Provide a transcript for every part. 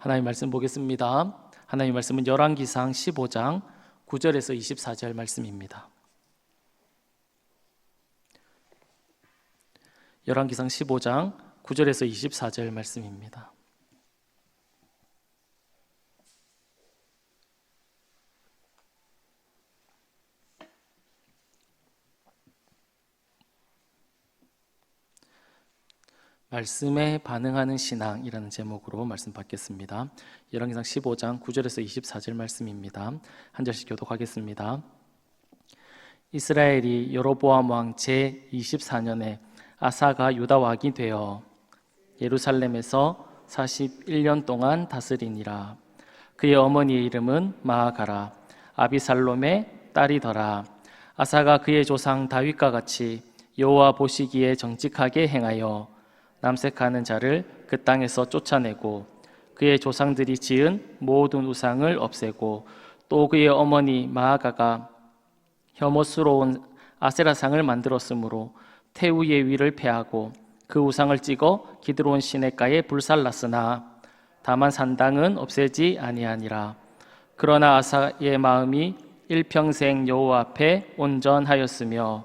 하나님 말씀 보겠습니다. 하나님 말씀은 열왕기상 15장 9절에서 24절 말씀입니다. 열왕기상 15장 9절에서 24절 말씀입니다. 말씀에 반응하는 신앙이라는 제목으로 말씀 받겠습니다. 열왕기상 15장 9절에서 24절 말씀입니다. 한 절씩 교독하겠습니다. 이스라엘이 여로보암 왕 제 24년에 아사가 유다 왕이 되어 예루살렘에서 41년 동안 다스리니라. 그의 어머니의 이름은 마아가라. 아비살롬의 딸이더라. 아사가 그의 조상 다윗과 같이 여호와 보시기에 정직하게 행하여 남색하는 자를 그 땅에서 쫓아내고 그의 조상들이 지은 모든 우상을 없애고 또 그의 어머니 마아가가 혐오스러운 아세라상을 만들었으므로 태우의 위를 패하고 그 우상을 찍어 기드론 시내가에 불살랐으나 다만 산당은 없애지 아니하니라. 그러나 아사의 마음이 일평생 여호와 앞에 온전하였으며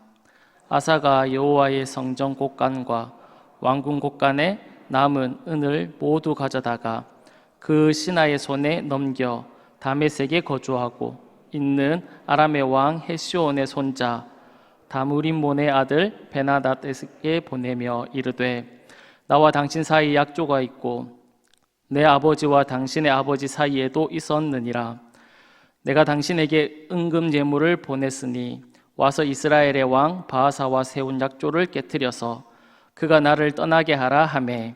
아사가 여호와의 성전 곳간과 왕궁 곳간에 남은 은을 모두 가져다가 그 신하의 손에 넘겨 다메섹에 거주하고 있는 아람의 왕 헤시온의 손자 다무림몬의 아들 베나닷에게 보내며 이르되 나와 당신 사이에 약조가 있고 내 아버지와 당신의 아버지 사이에도 있었느니라. 내가 당신에게 은금 예물을 보냈으니 와서 이스라엘의 왕 바하사와 세운 약조를 깨뜨려서 그가 나를 떠나게 하라 하매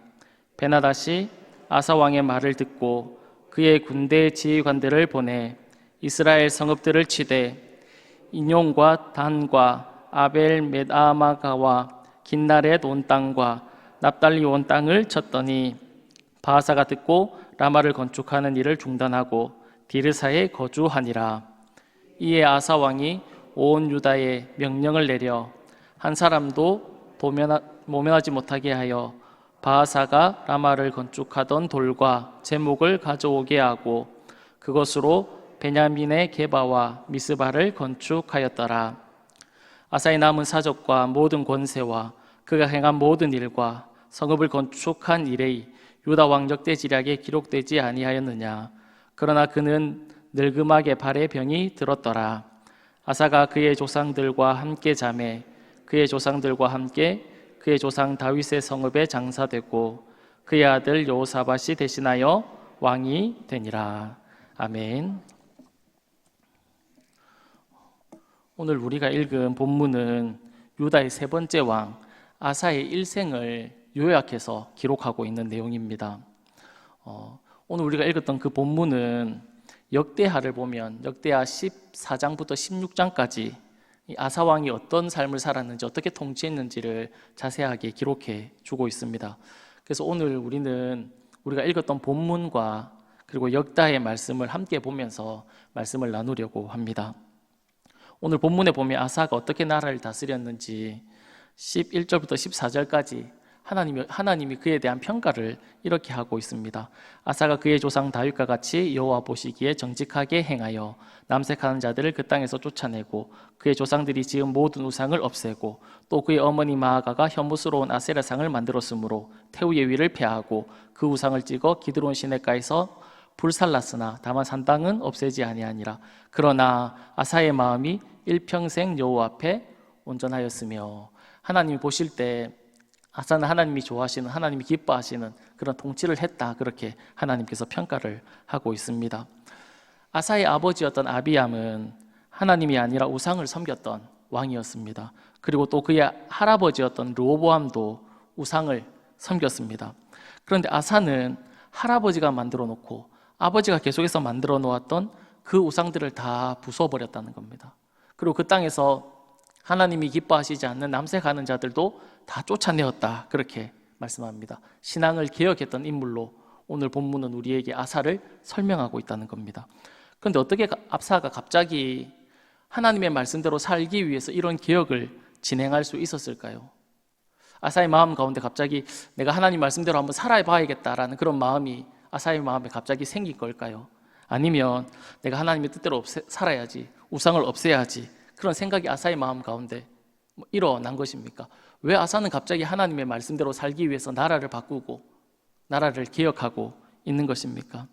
베나다시 아사 왕의 말을 듣고 그의 군대 지휘관들을 보내 이스라엘 성읍들을 치되 인용과 단과 아벨 메다마가와 긴나렛 온 땅과 납달리 온 땅을 쳤더니 바하사가 듣고 라마를 건축하는 일을 중단하고 디르사에 거주하니라. 이에 아사 왕이 온 유다에 명령을 내려 한 사람도 도면하, 모면하지 못하게 하여 바하사가 라마를 건축하던 돌과 제목을 가져오게 하고 그것으로 베냐민의 게바와 미스바를 건축하였더라. 아사의 남은 사적과 모든 권세와 그가 행한 모든 일과 성읍을 건축한 일의 유다 왕적대 지략에 기록되지 아니하였느냐. 그러나 그는 늙음하게 발에 병이 들었더라. 아사가 그의 조상들과 함께 잠에 그의 조상들과 함께 그의 조상 다윗의 성읍에 장사되고 그의 아들 요사밭이 대신하여 왕이 되니라. 아멘. 오늘 우리가 읽은 본문은 유다의 세 번째 왕 아사의 일생을 요약해서 기록하고 있는 내용입니다. 어, 오늘 우리가 읽었던 그 본문은 역대하를 보면 역대하 14장부터 16장까지 아사 왕이 어떤 삶을 살았는지 어떻게 통치했는지를 자세하게 기록해 주고 있습니다. 그래서 오늘 우리는 우리가 읽었던 본문과 그리고 역다의 말씀을 함께 보면서 말씀을 나누려고 합니다. 오늘 본문에 보면 아사가 어떻게 나라를 다스렸는지 11절부터 14절까지 하나님이, 하나님이 그에 대한 평가를 이렇게 하고 있습니다. 아사가 그의 조상 다윗과 같이 여호와 보시기에 정직하게 행하여 남색하는 자들을 그 땅에서 쫓아내고 그의 조상들이 지은 모든 우상을 없애고 또 그의 어머니 마아가가 혐오스러운 아세라상을 만들었으므로 태우의 위를 폐하고 그 우상을 찍어 기드론 시내가에서 불살랐으나 다만 산당은 없애지 아니하니라. 그러나 아사의 마음이 일평생 여호와 앞에 온전하였으며 하나님이 보실 때 아사는 하나님이 좋아하시는 하나님이 기뻐하시는 그런 통치를 했다 그렇게 하나님께서 평가를 하고 있습니다. 아사의 아버지였던 아비암은 하나님이 아니라 우상을 섬겼던 왕이었습니다. 그리고 또 그의 할아버지였던 르호보암도 우상을 섬겼습니다. 그런데 아사는 할아버지가 만들어 놓고 아버지가 계속해서 만들어 놓았던 그 우상들을 다 부숴버렸다는 겁니다. 그리고 그 땅에서 하나님이 기뻐하시지 않는 남색하는 자들도 다 쫓아내었다. 그렇게 말씀합니다. 신앙을 개혁했던 인물로 오늘 본문은 우리에게 아사를 설명하고 있다는 겁니다. 그런데 어떻게 아사가 갑자기 하나님의 말씀대로 살기 위해서 이런 개혁을 진행할 수 있었을까요? 아사의 마음 가운데 갑자기 내가 하나님 말씀대로 한번 살아봐야겠다라는 그런 마음이 아사의 마음에 갑자기 생긴 걸까요? 아니면 내가 하나님의 뜻대로 없애, 살아야지 우상을 없애야지 그런 생각이 아사의 마음 가운데 뭐 일어난 것입니까? 왜 아사는 갑자기 하나님의 말씀대로 살기 위해서 나라를 바꾸고 나라를 개혁하고 있는 것입니까?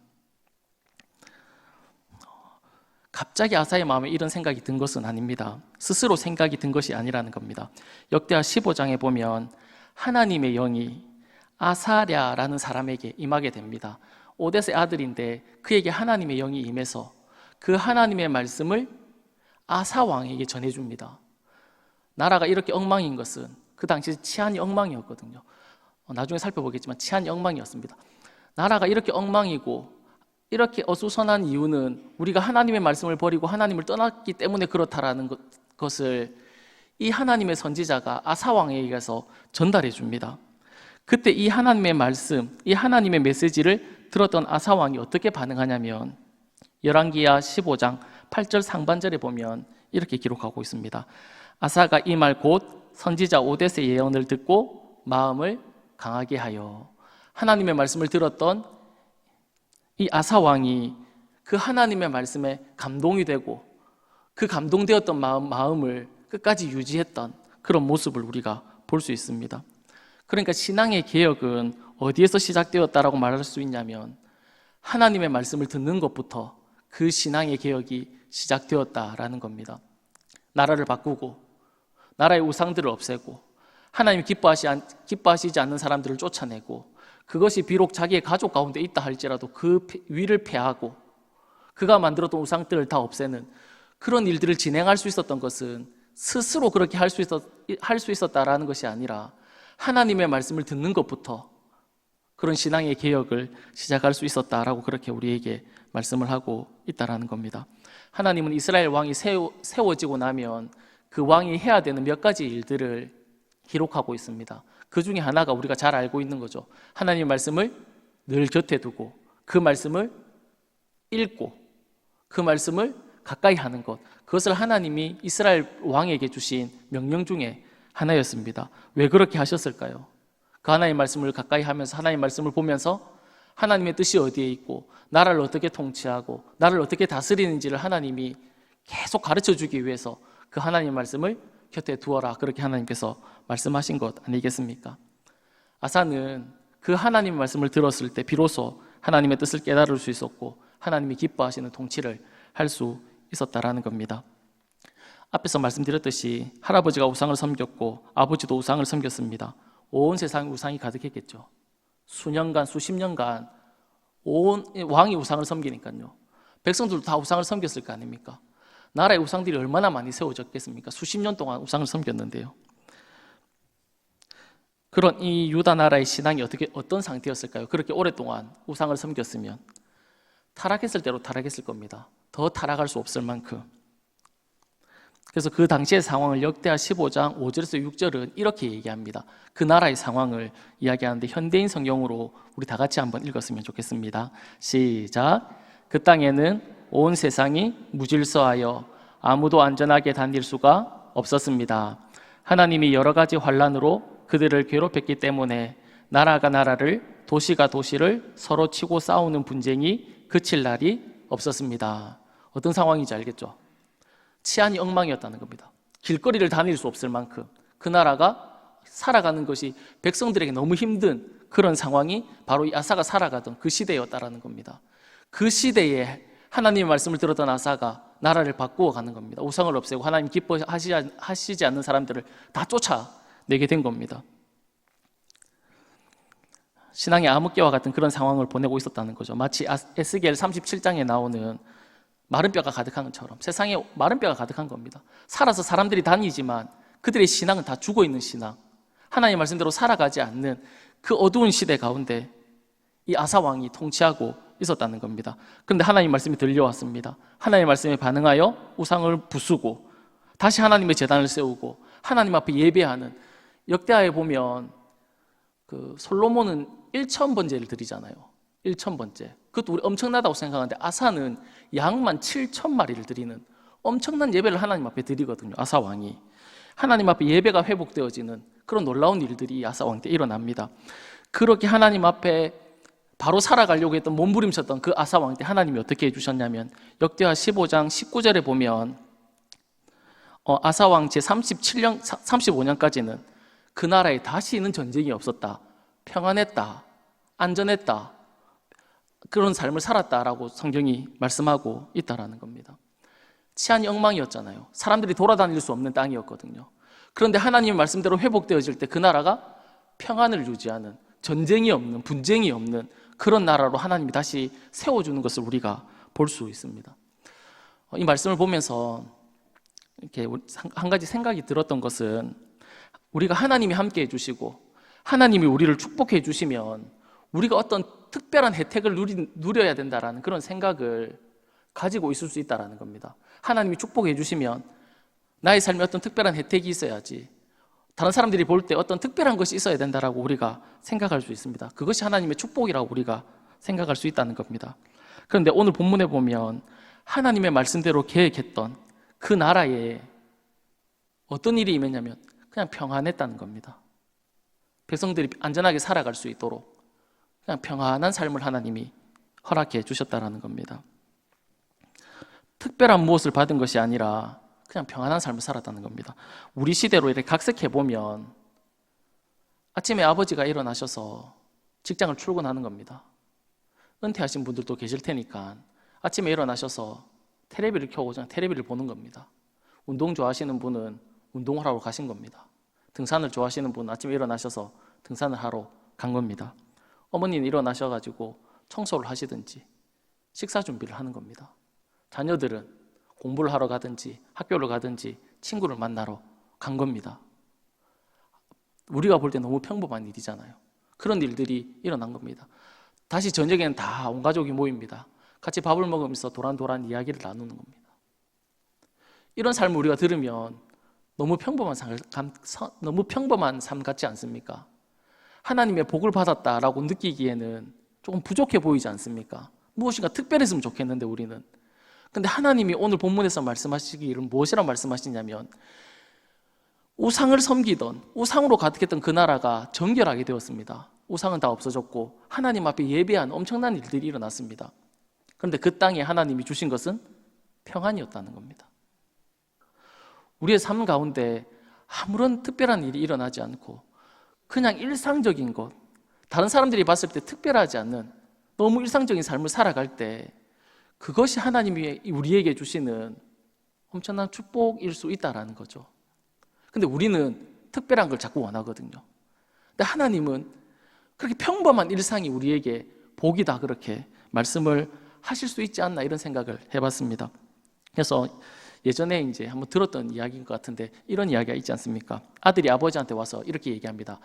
갑자기 아사의 마음에 이런 생각이 든 것은 아닙니다. 스스로 생각이 든 것이 아니라는 겁니다. 역대하 15장에 보면 하나님의 영이 아사랴라는 사람에게 임하게 됩니다. 오데스의 아들인데 그에게 하나님의 영이 임해서 그 하나님의 말씀을 아사 왕에게 전해줍니다. 나라가 이렇게 엉망인 것은 그 당시 치안이 엉망이었거든요. 어, 나중에 살펴보겠지만 치안이 엉망이었습니다. 나라가 이렇게 엉망이고 이렇게 어수선한 이유는 우리가 하나님의 말씀을 버리고 하나님을 떠났기 때문에 그렇다라는 것, 것을 이 하나님의 선지자가 아사 왕에게 가서 전달해 줍니다. 그때 이 하나님의 말씀, 이 하나님의 메시지를 들었던 아사 왕이 어떻게 반응하냐면 열왕기야 15장 8절 상반절에 보면 이렇게 기록하고 있습니다. 아사가 이 말 곧 선지자 오데스의 예언을 듣고 마음을 강하게 하여 하나님의 말씀을 들었던 이 아사 왕이 그 하나님의 말씀에 감동이 되고 그 감동되었던 마음, 마음을 끝까지 유지했던 그런 모습을 우리가 볼 수 있습니다. 그러니까 신앙의 개혁은 어디에서 시작되었다라고 말할 수 있냐면 하나님의 말씀을 듣는 것부터 그 신앙의 개혁이 시작되었다라는 겁니다. 나라를 바꾸고 나라의 우상들을 없애고 하나님 기뻐하시, 기뻐하시지 않는 사람들을 쫓아내고 그것이 비록 자기의 가족 가운데 있다 할지라도 그 위를 패하고 그가 만들었던 우상들을 다 없애는 그런 일들을 진행할 수 있었던 것은 스스로 그렇게 할 수 있었, 할 수 있었다라는 것이 아니라 하나님의 말씀을 듣는 것부터 그런 신앙의 개혁을 시작할 수 있었다라고 그렇게 우리에게 말씀을 하고 있다라는 겁니다. 하나님은 이스라엘 왕이 세워, 세워지고 나면 그 왕이 해야 되는 몇 가지 일들을 기록하고 있습니다. 그 중에 하나가 우리가 잘 알고 있는 거죠. 하나님의 말씀을 늘 곁에 두고 그 말씀을 읽고 그 말씀을 가까이 하는 것. 그것을 하나님이 이스라엘 왕에게 주신 명령 중에 하나였습니다. 왜 그렇게 하셨을까요? 그 하나님의 말씀을 가까이 하면서 하나님의 말씀을 보면서 하나님의 뜻이 어디에 있고 나라를 어떻게 통치하고 나를 어떻게 다스리는지를 하나님이 계속 가르쳐 주기 위해서 그 하나님의 말씀을 곁에 두어라 그렇게 하나님께서 말씀하신 것 아니겠습니까? 아사는 그 하나님의 말씀을 들었을 때 비로소 하나님의 뜻을 깨달을 수 있었고 하나님이 기뻐하시는 통치를 할 수 있었다라는 겁니다. 앞에서 말씀드렸듯이 할아버지가 우상을 섬겼고 아버지도 우상을 섬겼습니다. 온 세상에 우상이 가득했겠죠. 수년간, 수십 년간 온 왕이 우상을 섬기니까요. 백성들도 다 우상을 섬겼을 거 아닙니까? 나라의 우상들이 얼마나 많이 세워졌겠습니까? 수십 년 동안 우상을 섬겼는데요. 그런 이 유다 나라의 신앙이 어떻게 어떤 상태였을까요? 그렇게 오랫동안 우상을 섬겼으면 타락했을 대로 타락했을 겁니다. 더 타락할 수 없을 만큼. 그래서 그 당시의 상황을 역대하 15장 5절에서 6절은 이렇게 얘기합니다. 그 나라의 상황을 이야기하는데 현대인 성경으로 우리 다 같이 한번 읽었으면 좋겠습니다. 시작. 그 땅에는 온 세상이 무질서하여 아무도 안전하게 다닐 수가 없었습니다. 하나님이 여러 가지 환란으로 그들을 괴롭혔기 때문에 나라가 나라를 도시가 도시를 서로 치고 싸우는 분쟁이 그칠 날이 없었습니다. 어떤 상황인지 알겠죠? 치안이 엉망이었다는 겁니다. 길거리를 다닐 수 없을 만큼 그 나라가 살아가는 것이 백성들에게 너무 힘든 그런 상황이 바로 이 아사가 살아가던 그 시대였다라는 겁니다. 그 시대에 하나님의 말씀을 들었던 아사가 나라를 바꾸어 가는 겁니다. 우상을 없애고 하나님 기뻐하시지 않는 사람들을 다 쫓아내게 된 겁니다. 신앙의 암흑기와 같은 그런 상황을 보내고 있었다는 거죠. 마치 에스겔 37장에 나오는 마른 뼈가 가득한 것처럼 세상에 마른 뼈가 가득한 겁니다. 살아서 사람들이 다니지만 그들의 신앙은 다 죽어 있는 신앙. 하나님 말씀대로 살아가지 않는 그 어두운 시대 가운데 이 아사 왕이 통치하고 있었다는 겁니다. 그런데 하나님 말씀이 들려왔습니다. 하나님 말씀에 반응하여 우상을 부수고 다시 하나님의 재단을 세우고 하나님 앞에 예배하는 역대하에 보면 그 솔로몬은 1천 번제를 드리잖아요. 1천 번제. 그것도 우리 엄청나다고 생각하는데 아사는 양만 7천 마리를 드리는 엄청난 예배를 하나님 앞에 드리거든요. 아사 왕이 하나님 앞에 예배가 회복되어지는 그런 놀라운 일들이 이 아사 왕 때 일어납니다. 그렇게 하나님 앞에 바로 살아가려고 했던 몸부림쳤던 그 아사 왕 때 하나님이 어떻게 해주셨냐면 역대하 15장 19절에 보면 어, 아사 왕 제 37년 35년까지는 그 나라에 다시는 전쟁이 없었다. 평안했다. 안전했다. 그런 삶을 살았다라고 성경이 말씀하고 있다라는 겁니다. 치안이 엉망이었잖아요. 사람들이 돌아다닐 수 없는 땅이었거든요. 그런데 하나님의 말씀대로 회복되어질 때 그 나라가 평안을 유지하는 전쟁이 없는 분쟁이 없는 그런 나라로 하나님이 다시 세워주는 것을 우리가 볼 수 있습니다. 어, 이 말씀을 보면서 이렇게 한 가지 생각이 들었던 것은 우리가 하나님이 함께 해주시고 하나님이 우리를 축복해 주시면 우리가 어떤 특별한 혜택을 누리, 누려야 된다라는 그런 생각을 가지고 있을 수 있다라는 겁니다. 하나님이 축복해 주시면 나의 삶에 어떤 특별한 혜택이 있어야지. 다른 사람들이 볼 때 어떤 특별한 것이 있어야 된다라고 우리가 생각할 수 있습니다. 그것이 하나님의 축복이라고 우리가 생각할 수 있다는 겁니다. 그런데 오늘 본문에 보면 하나님의 말씀대로 계획했던 그 나라에 어떤 일이 임했냐면 그냥 평안했다는 겁니다. 백성들이 안전하게 살아갈 수 있도록 그냥 평안한 삶을 하나님이 허락해 주셨다라는 겁니다. 특별한 무엇을 받은 것이 아니라 그냥 평안한 삶을 살았다는 겁니다. 우리 시대로 이렇게 각색해 보면 아침에 아버지가 일어나셔서 직장을 출근하는 겁니다. 은퇴하신 분들도 계실 테니까 아침에 일어나셔서 테레비를 켜고 그냥 테레비를 보는 겁니다. 운동 좋아하시는 분은 운동을 하러 가신 겁니다. 등산을 좋아하시는 분은 아침에 일어나셔서 등산을 하러 간 겁니다. 어머니는 일어나셔가지고 청소를 하시든지 식사 준비를 하는 겁니다. 자녀들은 공부를 하러 가든지 학교를 가든지 친구를 만나러 간 겁니다. 우리가 볼 때 너무 평범한 일이잖아요. 그런 일들이 일어난 겁니다. 다시 저녁에는 다 온 가족이 모입니다. 같이 밥을 먹으면서 도란도란 이야기를 나누는 겁니다. 이런 삶을 우리가 들으면 너무 평범한 삶, 너무 평범한 삶 같지 않습니까? 하나님의 복을 받았다라고 느끼기에는 조금 부족해 보이지 않습니까? 무엇인가 특별했으면 좋겠는데 우리는 근데 하나님이 오늘 본문에서 말씀하시기를 무엇이라 말씀하시냐면 우상을 섬기던 우상으로 가득했던 그 나라가 정결하게 되었습니다. 우상은 다 없어졌고 하나님 앞에 예배한 엄청난 일들이 일어났습니다. 그런데 그 땅에 하나님이 주신 것은 평안이었다는 겁니다. 우리의 삶 가운데 아무런 특별한 일이 일어나지 않고 그냥 일상적인 것, 다른 사람들이 봤을 때 특별하지 않는 너무 일상적인 삶을 살아갈 때 그것이 하나님이 우리에게 주시는 엄청난 축복일 수 있다라는 거죠. 근데 우리는 특별한 걸 자꾸 원하거든요. 근데 하나님은 그렇게 평범한 일상이 우리에게 복이다 그렇게 말씀을 하실 수 있지 않나 이런 생각을 해봤습니다. 그래서 예전에 이제 한번 들었던 이야기인 것 같은데 이런 이야기가 있지 않습니까? 아들이 아버지한테 와서 이렇게 얘기합니다.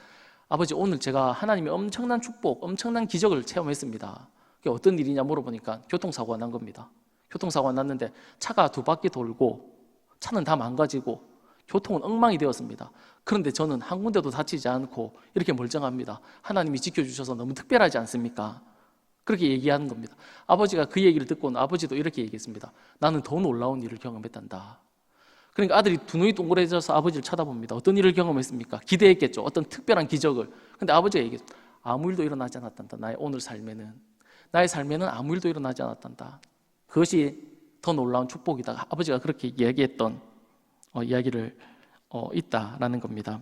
아버지 오늘 제가 하나님의 엄청난 축복, 엄청난 기적을 체험했습니다. 그게 어떤 일이냐 물어보니까 교통사고가 난 겁니다. 교통사고가 났는데 차가 두 바퀴 돌고 차는 다 망가지고 교통은 엉망이 되었습니다. 그런데 저는 한 군데도 다치지 않고 이렇게 멀쩡합니다. 하나님이 지켜주셔서 너무 특별하지 않습니까? 그렇게 얘기하는 겁니다. 아버지가 그 얘기를 듣고는 아버지도 이렇게 얘기했습니다. 나는 더 놀라운 일을 경험했단다. 그러니까 아들이 두 눈이 동그래져서 아버지를 쳐다봅니다. 어떤 일을 경험했습니까? 기대했겠죠. 어떤 특별한 기적을. 근데 아버지가 얘기했죠. 아무 일도 일어나지 않았단다. 나의 오늘 삶에는. 나의 삶에는 아무 일도 일어나지 않았단다. 그것이 더 놀라운 축복이다. 아버지가 그렇게 이야기했던 어, 이야기를 어, 있다라는 겁니다.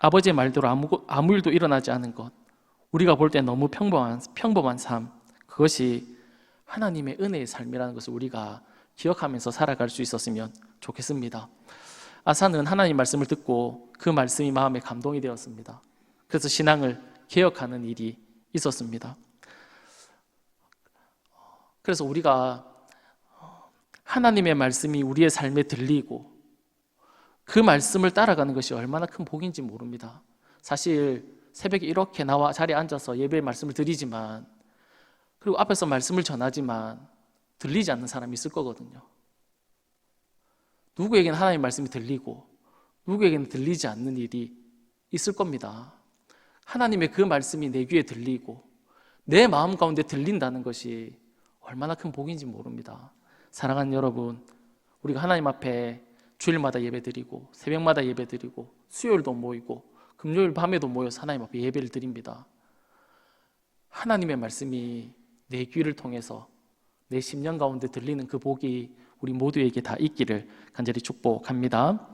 아버지의 말대로 아무, 아무 일도 일어나지 않은 것, 우리가 볼 때 너무 평범한, 평범한 삶, 그것이 하나님의 은혜의 삶이라는 것을 우리가 기억하면서 살아갈 수 있었으면 좋겠습니다. 아사는 하나님 말씀을 듣고 그 말씀이 마음에 감동이 되었습니다. 그래서 신앙을 개혁하는 일이 있었습니다. 그래서 우리가 하나님의 말씀이 우리의 삶에 들리고 그 말씀을 따라가는 것이 얼마나 큰 복인지 모릅니다. 사실 새벽에 이렇게 나와 자리에 앉아서 예배의 말씀을 드리지만 그리고 앞에서 말씀을 전하지만 들리지 않는 사람이 있을 거거든요. 누구에게는 하나님의 말씀이 들리고 누구에게는 들리지 않는 일이 있을 겁니다. 하나님의 그 말씀이 내 귀에 들리고 내 마음 가운데 들린다는 것이 얼마나 큰 복인지 모릅니다. 사랑하는 여러분, 우리가 하나님 앞에 주일마다 예배드리고 새벽마다 예배드리고 수요일도 모이고 금요일 밤에도 모여서 하나님 앞에 예배를 드립니다. 하나님의 말씀이 내 귀를 통해서 내 심령 가운데 들리는 그 복이 우리 모두에게 다 있기를 간절히 축복합니다.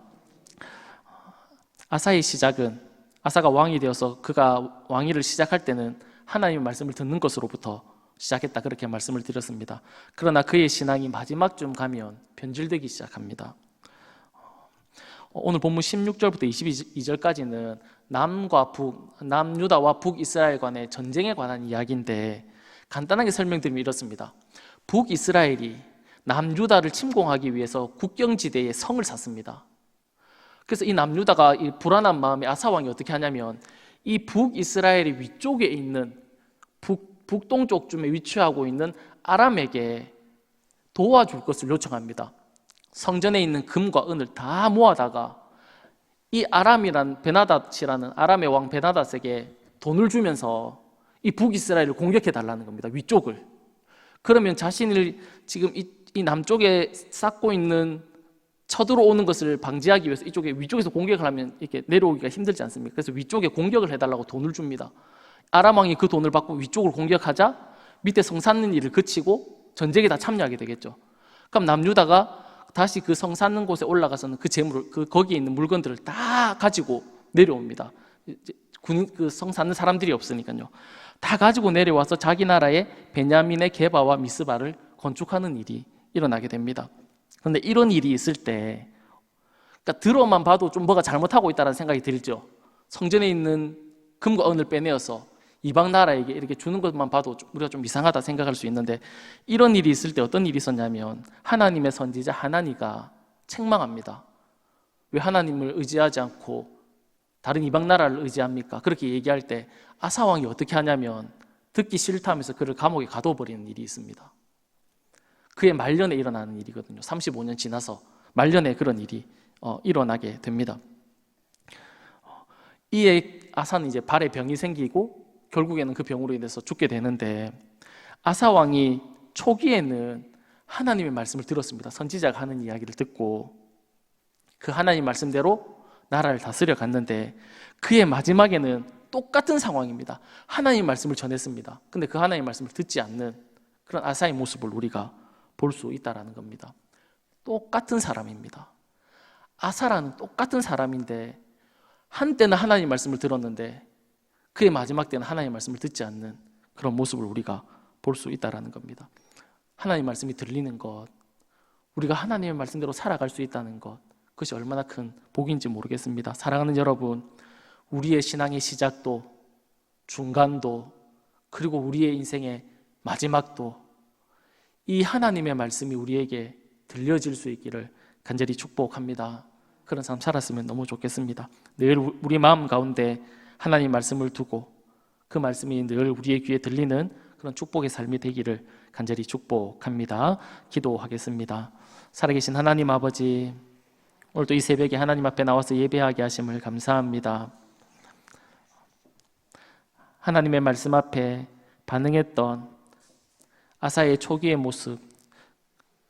아사의 시작은 아사가 왕이 되어서 그가 왕위를 시작할 때는 하나님의 말씀을 듣는 것으로부터 시작했다 그렇게 말씀을 드렸습니다. 그러나 그의 신앙이 마지막 쯤 가면 변질되기 시작합니다. 어, 오늘 본문 16절부터 22절까지는 남과 북, 남유다와 북이스라엘 간의 전쟁에 관한 이야기인데 간단하게 설명드리면 이렇습니다. 북이스라엘이 남유다를 침공하기 위해서 국경지대에 성을 샀습니다. 그래서 이 남유다가 이 불안한 마음에 아사왕이 어떻게 하냐면 이 북이스라엘의 위쪽에 있는 북, 북동쪽쯤에 위치하고 있는 아람에게 도와줄 것을 요청합니다. 성전에 있는 금과 은을 다 모아다가 이 아람이란 베나닷이라는 아람의 왕 베나닷에게 돈을 주면서 이 북이스라엘을 공격해 달라는 겁니다. 위쪽을. 그러면 자신을 지금 이, 이 남쪽에 쌓고 있는 쳐들어오는 것을 방지하기 위해서 이쪽에 위쪽에서 공격을 하면 이렇게 내려오기가 힘들지 않습니까? 그래서 위쪽에 공격을 해달라고 돈을 줍니다. 아람 왕이 그 돈을 받고 위쪽을 공격하자 밑에 성 쌓는 일을 그치고 전쟁에 다 참여하게 되겠죠. 그럼 남유다가 다시 그성 쌓는 곳에 올라가서는 그 재물을 그 거기에 있는 물건들을 다 가지고 내려옵니다. 그성 쌓는 사람들이 없으니까요. 다 가지고 내려와서 자기 나라의 베냐민의 게바와 미스바를 건축하는 일이 일어나게 됩니다. 그런데 이런 일이 있을 때 그러니까 들어만 봐도 좀 뭐가 잘못하고 있다는 생각이 들죠. 성전에 있는 금과 은을 빼내어서 이방 나라에게 이렇게 주는 것만 봐도 우리가 좀 이상하다 생각할 수 있는데 이런 일이 있을 때 어떤 일이 있었냐면 하나님의 선지자 하나니가 책망합니다. 왜 하나님을 의지하지 않고 다른 이방 나라를 의지합니까? 그렇게 얘기할 때 아사 왕이 어떻게 하냐면 듣기 싫다면서 그를 감옥에 가둬버리는 일이 있습니다. 그의 말년에 일어나는 일이거든요. 35년 지나서 말년에 그런 일이 어, 일어나게 됩니다. 이에 아사는 이제 발에 병이 생기고 결국에는 그 병으로 인해서 죽게 되는데 아사 왕이 초기에는 하나님의 말씀을 들었습니다. 선지자가 하는 이야기를 듣고 그 하나님 말씀대로 나라를 다스려 갔는데 그의 마지막에는 똑같은 상황입니다. 하나님 말씀을 전했습니다. 근데 그 하나님 말씀을 듣지 않는 그런 아사의 모습을 우리가 볼 수 있다라는 겁니다. 똑같은 사람입니다. 아사라는 똑같은 사람인데 한때는 하나님 말씀을 들었는데 그의 마지막 때는 하나님 말씀을 듣지 않는 그런 모습을 우리가 볼 수 있다라는 겁니다. 하나님 말씀이 들리는 것, 우리가 하나님의 말씀대로 살아갈 수 있다는 것, 그것이 얼마나 큰 복인지 모르겠습니다. 사랑하는 여러분, 우리의 신앙의 시작도, 중간도, 그리고 우리의 인생의 마지막도 이 하나님의 말씀이 우리에게 들려질 수 있기를 간절히 축복합니다. 그런 삶 살았으면 너무 좋겠습니다. 늘 우리 마음 가운데 하나님 말씀을 두고 그 말씀이 늘 우리의 귀에 들리는 그런 축복의 삶이 되기를 간절히 축복합니다. 기도하겠습니다. 살아계신 하나님 아버지, 오늘도 이 새벽에 하나님 앞에 나와서 예배하게 하심을 감사합니다. 하나님의 말씀 앞에 반응했던 아사의 초기의 모습,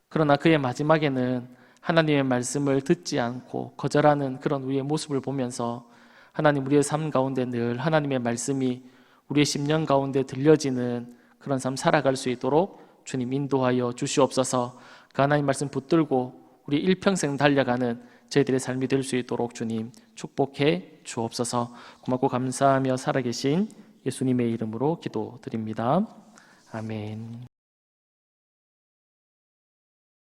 그러나 그의 마지막에는 하나님의 말씀을 듣지 않고 거절하는 그런 우리의 모습을 보면서 하나님 우리의 삶 가운데 늘 하나님의 말씀이 우리의 심령 가운데 들려지는 그런 삶 살아갈 수 있도록 주님 인도하여 주시옵소서. 그 하나님 말씀 붙들고 우리 일평생 달려가는 저희들의 삶이 될 수 있도록 주님 축복해 주옵소서. 고맙고 감사하며 살아계신 예수님의 이름으로 기도드립니다. 아멘.